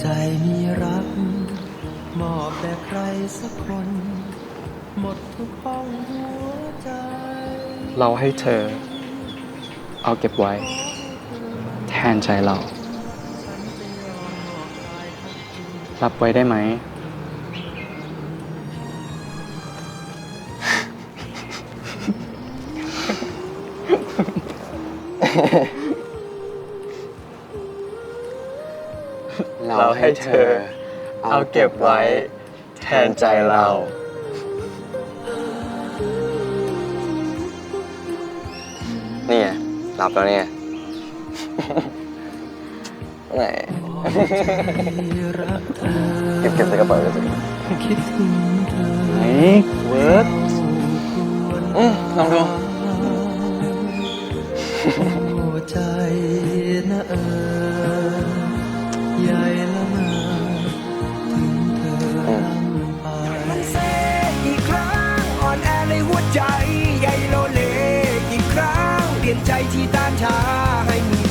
ใจมีรัก มอบแด่ใครสักคน หมดทุกห้องหัวใจ เราให้เธอ เอาเก็บไว้ แทนใจเรา รับไว้ได้ไหม เราให้เธอ เอาเก็บไว้ แทนใจเรา นี่ไงหลับแล้วเนี่ยไหนรักเธอเก็บเก็บใส่กระเป๋าเลยสิคิดถึงเธอไหนเวิร์กอืมลองดูโอ้ใจนะเออ ใหญ่ละเมอถึงเธอรำไปมันเซอีกครั้งอ่อนแอในหัวใจใหญ่โลเลอีกครั้งเปลี่ยนใจที่ต้านชาน